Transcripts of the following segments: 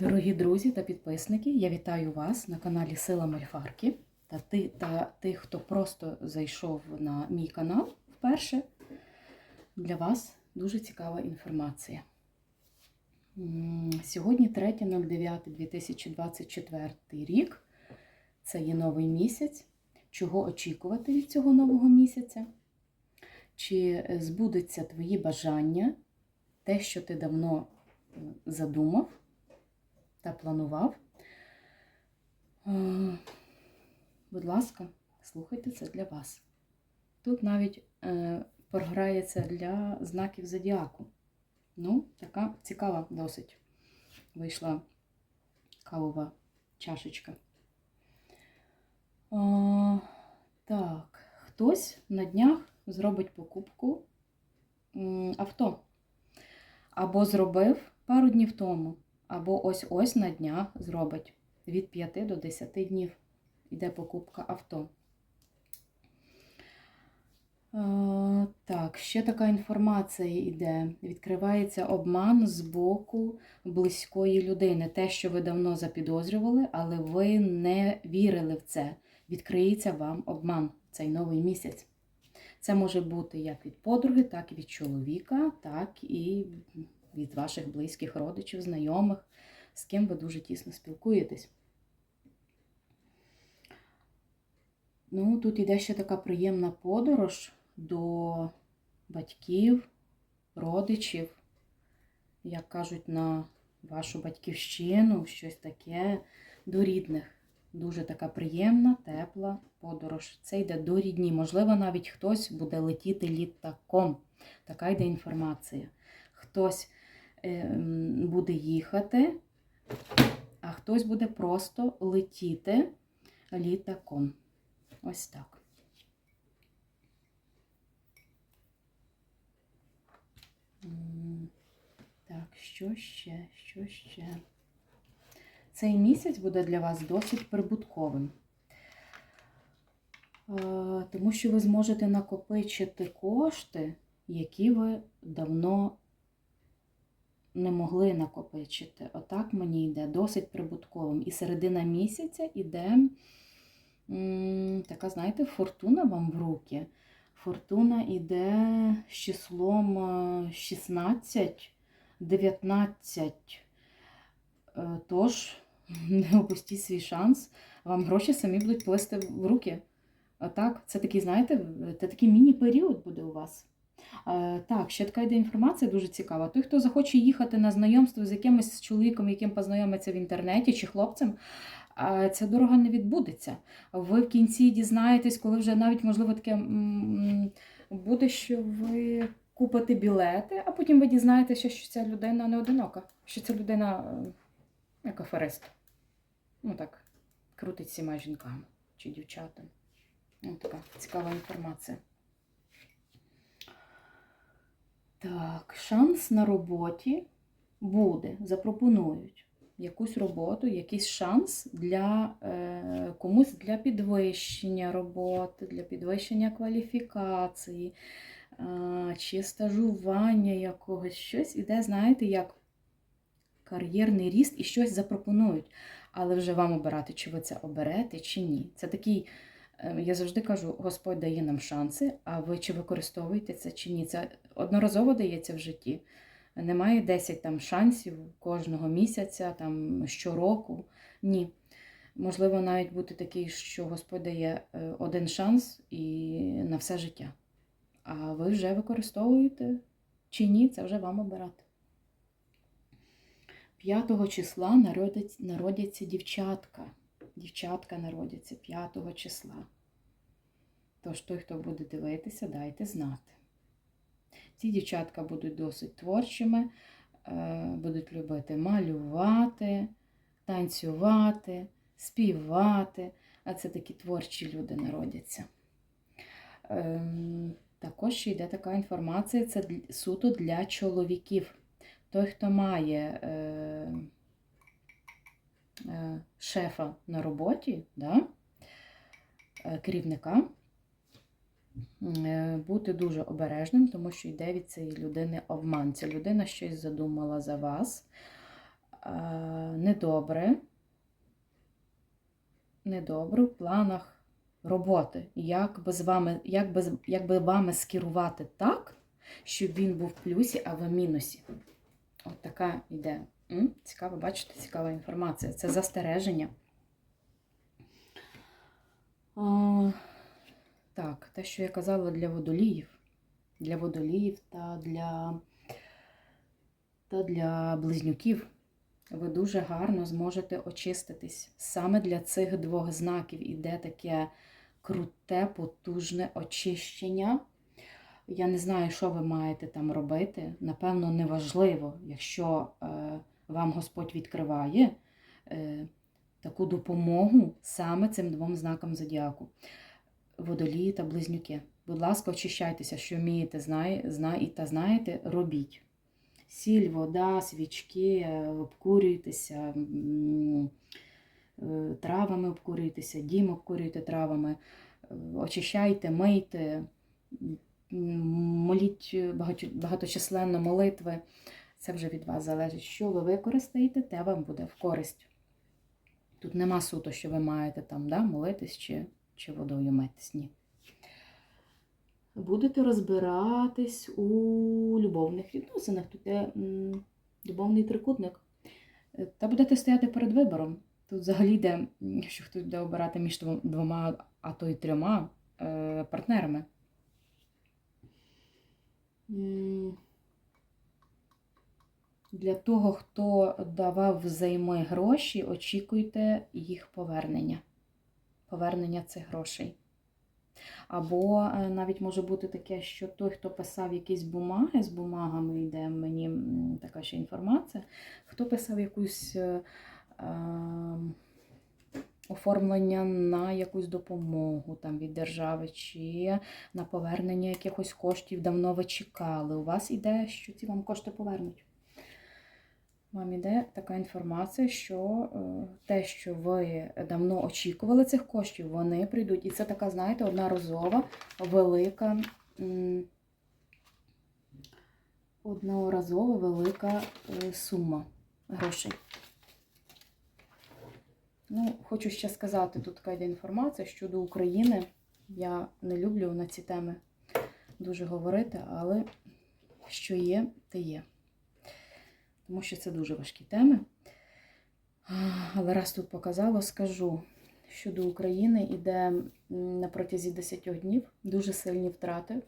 Дорогі друзі та підписники, я вітаю вас на каналі Сила Мальфарки та, ти, та тих, хто просто зайшов на мій канал вперше. Для вас дуже цікава інформація. Сьогодні 3.09.2024 рік. Це є новий місяць. Чого очікувати від цього нового місяця? Чи збудеться твої бажання, те, що ти давно е, задумав? Та планував. Будь ласка, слухайте це для вас. Тут навіть е, програється для знаків зодіаку. Ну, така цікава досить вийшла кавова чашечка. Е, так, хтось на днях зробить покупку авто. Або зробив пару днів тому або ось-ось на днях зробить від 5 до 10 днів. Іде покупка авто. Е, так, ще така інформація йде. Відкривається обман з боку близької людини. Те, що ви давно запідозрювали, але ви не вірили в це. Відкриється вам обман цей новий місяць. Це може бути як від подруги, так і від чоловіка, так і від ваших близьких родичів, знайомих, з ким ви дуже тісно спілкуєтесь. Ну, тут іде ще така приємна подорож до батьків, родичів, як кажуть, на вашу батьківщину, щось таке, до рідних. Дуже така приємна, тепла подорож. Це йде до рідні. Можливо, навіть хтось буде летіти літаком. Така йде інформація. Хтось буде їхати, а хтось буде просто летіти літаком. Ось так. Так, що ще? Що ще? Цей місяць буде для вас досить прибутковим. Е, Тому що ви зможете накопичити кошти, які ви давно не могли накопичити. Отак мені йде досить прибутковим. І середина місяця йде така, знаєте, фортуна вам в руки. Фортуна йде з числом е, 16, 19. Е, Тож, не опустіть свій шанс, вам гроші самі будуть плисти в руки. Отак, це такий, знаєте, це такий міні-період буде у вас. Е, Так, ще така йде інформація дуже цікава. Той, хто захоче їхати на знайомство з якимось чоловіком, яким познайомиться в інтернеті чи хлопцем, е, ця дорога не відбудеться. Ви в кінці дізнаєтесь, коли вже навіть, можливо, таке буде, що ви купите білети, а потім ви дізнаєтеся, що ця людина не одинока, що ця людина е, як аферист. Ну так, крутить всіма жінками чи дівчатами. Ну, така цікава інформація. Так, шанс на роботі буде, запропонують якусь роботу, якийсь шанс для е, комусь для підвищення роботи, для підвищення кваліфікації, е, чи стажування якогось щось іде, знаєте, як кар'єрний ріст і щось запропонують. Але вже вам обирати, чи ви це оберете, чи ні. Це такий. Е, Я завжди кажу, Господь дає нам шанси, а ви чи використовуєте це чи ні. Це одноразово дається в житті. Немає 10 там шансів кожного місяця, там щороку. Ні. Можливо, навіть бути такий, що Господь дає е, один шанс і на все життя. А ви вже використовуєте чи ні, це вже вам обирати. 5 числа народять, народяться дівчатка. Дівчатка народяться 5 числа. Тож той, хто буде дивитися, дайте знати. Ці дівчатка будуть досить творчими, е, будуть любити малювати, танцювати, співати. А це такі творчі люди народяться. Ем, Також ще йде така інформація, це суто для чоловіків. Той, хто має е, шефа на роботі, да? е, керівника, е, бути дуже обережним, тому що йде від цієї людини обман. Ця людина щось задумала за вас. Е, недобре. Недобре в планах роботи. Як би, з вами, як, би, як би вами скерувати так, щоб він був в плюсі, а ви в мінусі. От така йде. Цікаво, бачите, цікава інформація. Це застереження. А, так, те, що я казала для водоліїв. Для водоліїв та для, та для близнюків. Ви дуже гарно зможете очиститись. Саме для цих двох знаків іде таке круте, потужне очищення. Я не знаю, що ви маєте там робити. Напевно, неважливо, якщо е, вам Господь відкриває е, таку допомогу саме цим двом знакам зодіаку. Водолії та близнюки. Будь ласка, очищайтеся, що вмієте, знає, знає, та знаєте, робіть. Сіль, вода, свічки, е, обкурюйтеся, е, травами обкурюйтеся, дім обкурюйте травами, очищайте, мийте, моліть багато- багаточисленно молитви. Це вже від вас залежить. Що ви використаєте, те вам буде в користь. Тут нема суто, що ви маєте там да, молитись чи, чи водою митись. Ні. Будете розбиратись у любовних відносинах. Тут є м, любовний трикутник. Е, Та будете стояти перед вибором. Тут взагалі йде, що хтось буде обирати між двома, а то й трьома е, партнерами. Для того, хто давав взайми гроші, очікуйте їх повернення. Повернення цих грошей. Або е, навіть може бути таке, що той, хто писав якісь бумаги з бумагами, йде мені така ще інформація, хто писав якусь е, е, оформлення на якусь допомогу там, від держави, чи на повернення якихось коштів давно ви чекали. У вас іде, що ці вам кошти повернуть. Вам іде така інформація, що е, те, що ви давно очікували цих коштів, вони прийдуть. І це така, знаєте, одноразова, велика, одноразова велика е, сума грошей. Ну, хочу ще сказати, тут така йде інформація щодо України. Я не люблю на ці теми дуже говорити, але що є, те є тому що це дуже важкі теми. Але раз тут показало, скажу, що до України йде на протязі 10 днів дуже сильні втрати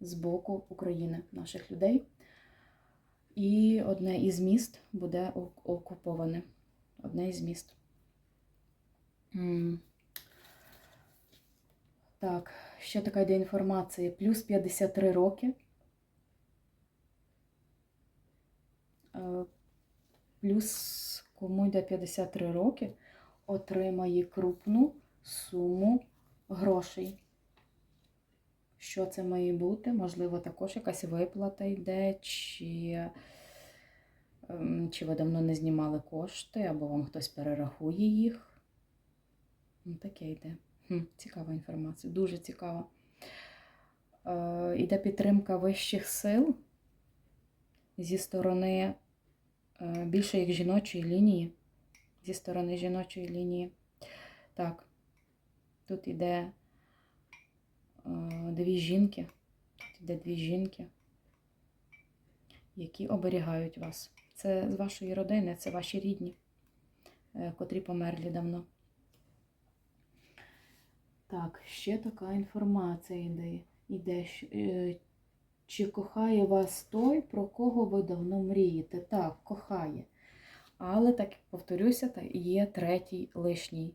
з боку України, наших людей. І одне із міст буде окуповане. Одне із міст. Так, ще така йде інформація. Плюс 53 роки. Е, Плюс кому йде 53 роки, отримає крупну суму грошей. Що це має бути? Можливо, також якась виплата йде, чи, ем, чи ви давно не знімали кошти, або вам хтось перерахує їх. Ну, таке йде. Хм, цікава інформація, дуже цікава. Е, йде підтримка вищих сил зі сторони е, більше як жіночої лінії. Зі сторони жіночої лінії. Так, тут іде е, дві жінки. Тут іде дві жінки, які оберігають вас. Це з вашої родини, це ваші рідні, е, котрі померлі давно. Так, ще така інформація йде. йде щ- е, чи кохає вас той, про кого ви давно мрієте? Так, кохає. Але так повторюся, є третій лишній.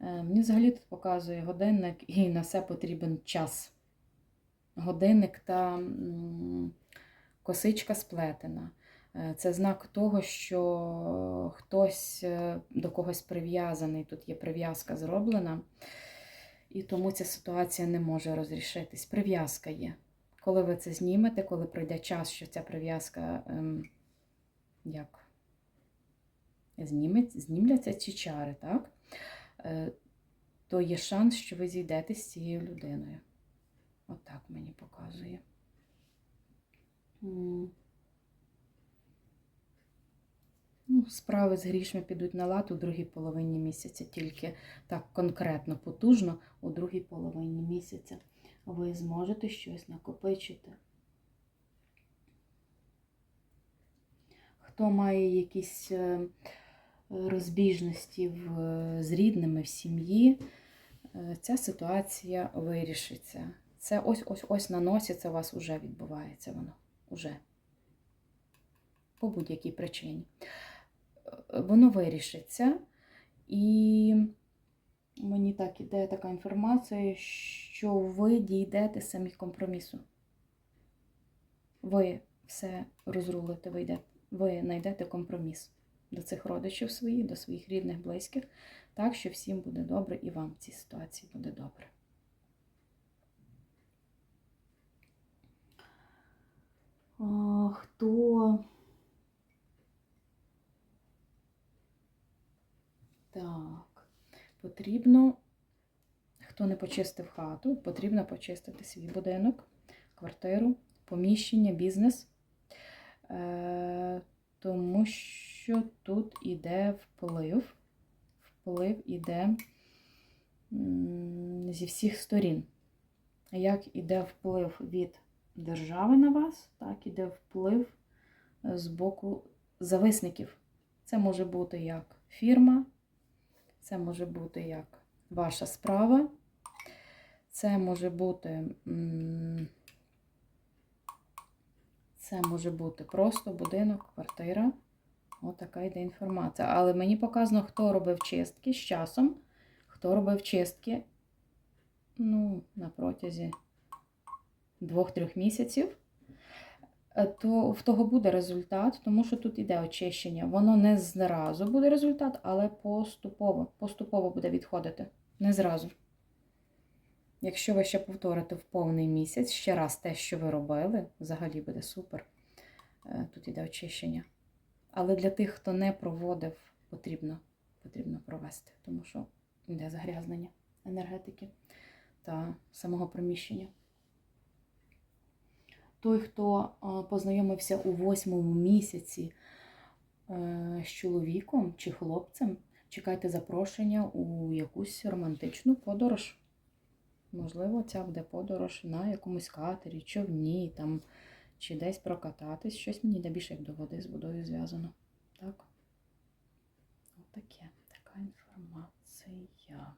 Е, Мені взагалі тут показує годинник і на все потрібен час. Годинник та косичка сплетена. Е, Це знак того, що хтось е, до когось прив'язаний. Тут є прив'язка зроблена, і тому ця ситуація не може розрішитись. Прив'язка є. Коли ви це знімете, коли пройде час, що ця прив'язка ем, як зніметь, знімляться ці чари, так? Е, то є шанс, що ви зійдете з цією людиною. Отак мені показує. Ну, справи з грішми підуть на лад у другій половині місяця, тільки так конкретно, потужно у другій половині місяця ви зможете щось накопичити. Хто має якісь е, розбіжності в, з рідними в сім'ї, е, ця ситуація вирішиться. Це ось ось ось на носі це у вас вже відбувається воно. Уже. По будь-якій причині. Е, Воно вирішиться. І мені так іде така інформація, що ви дійдете самі компромісу. Ви все розрулите, ви, йдете, ви знайдете компроміс до цих родичів своїх, до своїх рідних, близьких, так що всім буде добре і вам в цій ситуації буде добре. Хто Так, потрібно, хто не почистив хату, потрібно почистити свій будинок, квартиру, поміщення, бізнес, е, тому що тут іде вплив, вплив іде зі всіх сторін. Як іде вплив від держави на вас, так іде вплив з боку зависників. Це може бути як фірма, це може бути як ваша справа, це може бути, це може бути просто будинок, квартира. Отака йде інформація. Але мені показано, хто робив чистки з часом, хто робив чистки ну, на протязі двох-трьох місяців, то в того буде результат, тому що тут іде очищення. Воно не зразу буде результат, але поступово, поступово буде відходити. Не зразу. Якщо ви ще повторите в повний місяць ще раз те, що ви робили, взагалі буде супер. Е, Тут іде очищення. Але для тих, хто не проводив, потрібно, потрібно провести, тому що йде загрязнення енергетики та самого приміщення. Той, хто е, познайомився у восьмому місяці е, з чоловіком чи хлопцем, чекайте запрошення у якусь романтичну подорож. Можливо, ця буде подорож на якомусь катері, човні, там, чи десь прокататись. Щось мені йде більше як до води з водою зв'язано. Так? Отаке. Така інформація.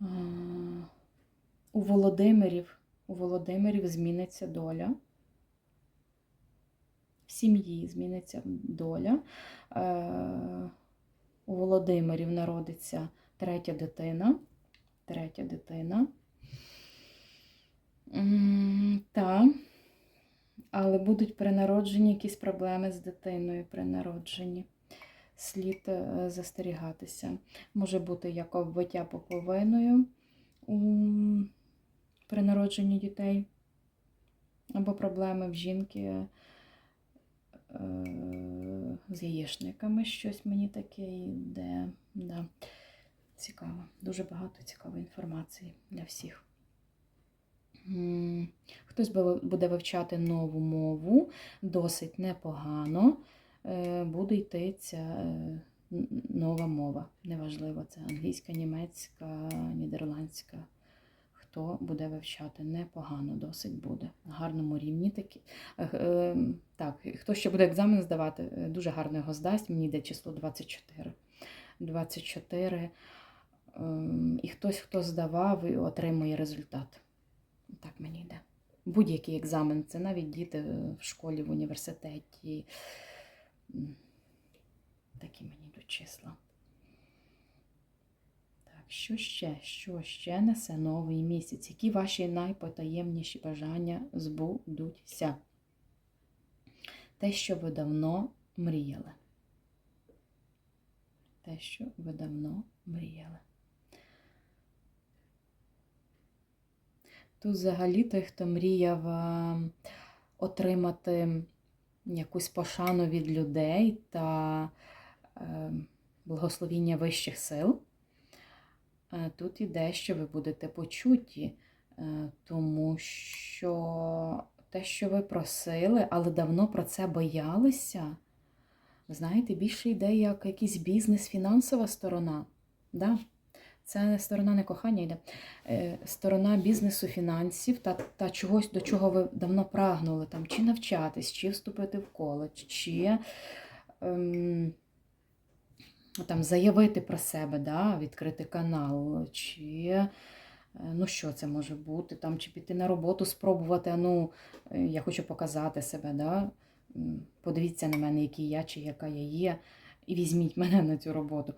А, У Володимирів, у Володимирів зміниться доля. В сім'ї зміниться доля. Е, У Володимирів народиться третя дитина. Третя дитина. Та. Але будуть при народженні якісь проблеми з дитиною при народженні. Слід е, застерігатися. Може бути як обвиття поповиною при народженні дітей, або проблеми в жінки е, з яєчниками. Щось мені таке йде. Да. Цікаво. Дуже багато цікавої інформації для всіх. Хтось буде вивчати нову мову, досить непогано. Е, Буде йти ця е, нова мова. Неважливо, це англійська, німецька, нідерландська. Хто буде вивчати, непогано досить буде. На гарному рівні такі. Е, е, Так, хто ще буде екзамен здавати, е, дуже гарно його здасть. Мені йде число 24. 24. Ем, І хтось, хто здавав, отримує результат. Так мені йде. Будь-який екзамен, це навіть діти в школі, в університеті. Такі мені йдуть числа. Що ще? Що ще несе новий місяць? Які ваші найпотаємніші бажання збудуться? Те, що ви давно мріяли. Те, що ви давно мріяли. Тут взагалі той, хто мріяв е, отримати якусь пошану від людей та е, благословіння вищих сил. Е, Тут іде, що ви будете почуті, е, тому що те, що ви просили, але давно про це боялися. Знаєте, більше йде як якийсь бізнес, фінансова сторона. Да? Це сторона не кохання йде. Е, Сторона бізнесу, фінансів та, та чогось, до чого ви давно прагнули, там, чи навчатись, чи вступити в коледж, чи ем, там, заявити про себе, да? відкрити канал, чи е, ну що це може бути, там, чи піти на роботу, спробувати, ну, е, я хочу показати себе. Да? Подивіться на мене, який я чи яка я є, і візьміть мене на цю роботу.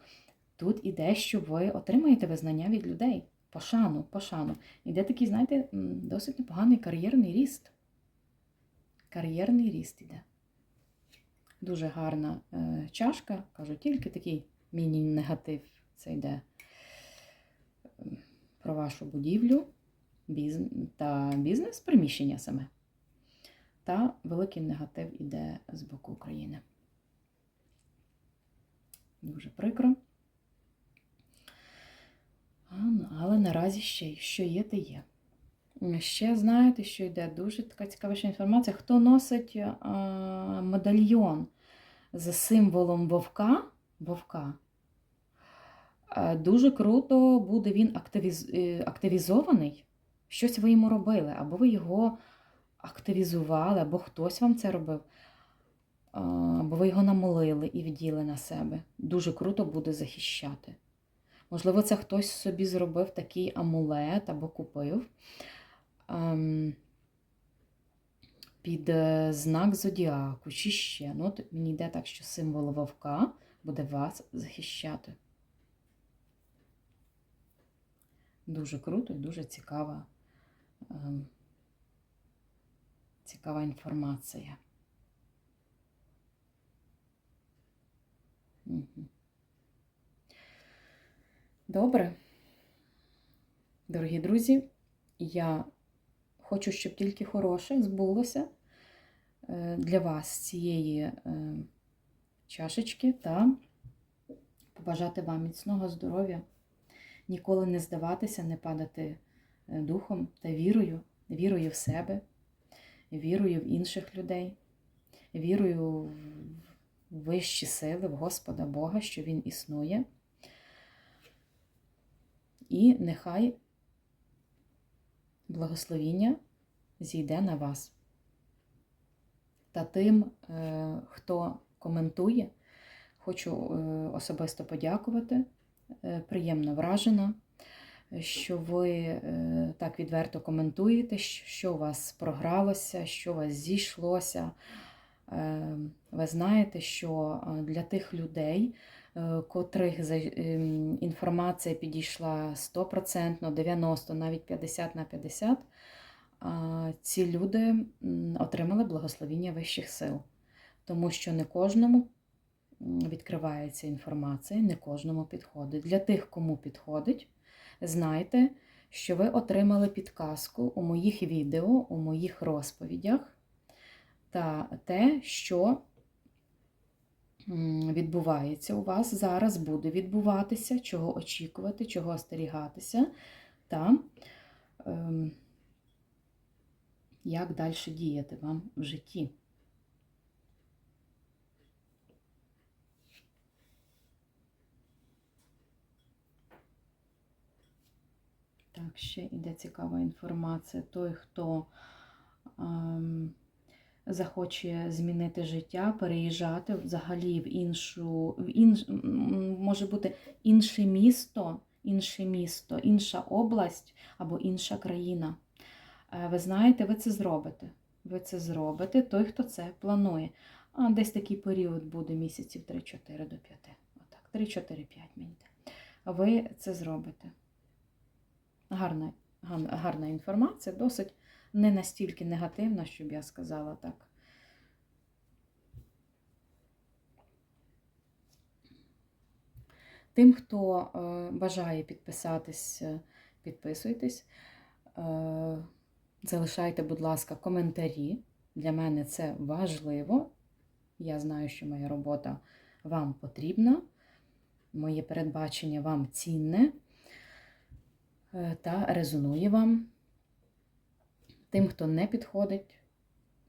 Тут іде, що ви отримаєте визнання від людей. Пошану, пошану. Іде такий, знаєте, досить непоганий кар'єрний ріст. Кар'єрний ріст іде. Дуже гарна е, чашка. Кажу, тільки такий міні-негатив. Це йде про вашу будівлю та бізнес, приміщення саме. Та великий негатив іде з боку України. Дуже прикро. Ну, Але наразі ще що є, те є. Ще знаєте, що йде дуже така цікава інформація. Хто носить а, медальйон з символом вовка, вовка, а, дуже круто буде він активіз, е, активізований. Щось ви йому робили, або ви його активізували, або хтось вам це робив, або ви його намолили і вділи на себе. Дуже круто буде захищати. Можливо, це хтось собі зробив такий амулет або купив під е, знак зодіаку чи ще. Ну, от мені йде так, що символ вовка буде вас захищати. Дуже круто і дуже цікава, ем, цікава інформація. Добре. Дорогі друзі, я хочу, щоб тільки хороше збулося е, для вас цієї е, чашечки та побажати вам міцного здоров'я, ніколи не здаватися, не падати е, духом та вірою, вірою в себе, вірою в інших людей, вірою в вищі сили, в Господа Бога, що Він існує. І нехай благословіння зійде на вас. Та тим, е, хто коментує, хочу е, особисто подякувати. Е, Приємно вражена, що ви так відверто коментуєте, що у вас програлося, що у вас зійшлося. Ви знаєте, що для тих людей, котрих ем, інформація підійшла 100%, 90%, навіть 50 на 50, ці люди отримали благословіння вищих сил. Тому що не кожному відкривається інформація, не кожному підходить. Для тих, кому підходить, знайте, що ви отримали підказку у моїх відео, у моїх розповідях та те, що відбувається у вас, зараз буде відбуватися, чого очікувати, чого остерігатися, та ем, як далі діяти вам в житті. Так, ще йде цікава інформація. Той, хто ем, захоче змінити життя, переїжджати взагалі в іншу, в інш, може бути інше місто, інше місто, інша область або інша країна. Е, ви знаєте, ви це зробите. Ви це зробите, той, хто це планує. А десь такий період буде місяців 3-4 до 5. Отак, 3-4-5 мені. Ви це зробите. Гарна, гарна інформація, досить не настільки негативна, щоб я сказала так. Тим, хто е, бажає підписатись, підписуйтесь. Е, залишайте, будь ласка, коментарі. Для мене це важливо. Я знаю, що моя робота вам потрібна, моє передбачення вам цінне е, та резонує вам. Тим, хто не підходить,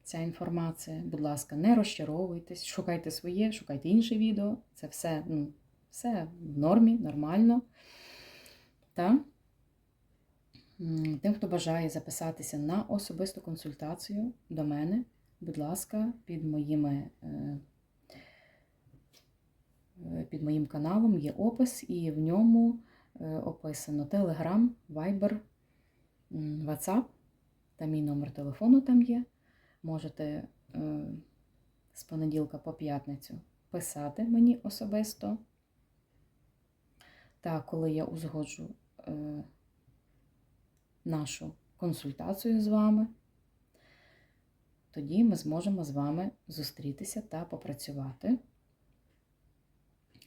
ця інформація. Будь ласка, не розчаровуйтесь, шукайте своє, шукайте інше відео. Це все, ну, все в нормі, нормально. Та? Тим, хто бажає записатися на особисту консультацію до мене, будь ласка, під моїми. е, е, Під моїм каналом є опис, і в ньому е, описано Telegram, Viber, WhatsApp та мій номер телефону там є. Можете е, з понеділка по п'ятницю писати мені особисто. Та коли я узгоджу е, нашу консультацію з вами, тоді ми зможемо з вами зустрітися та попрацювати.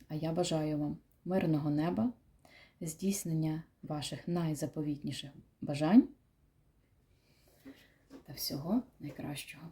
А я бажаю вам мирного неба, здійснення ваших найзаповітніших бажань та всього найкращого.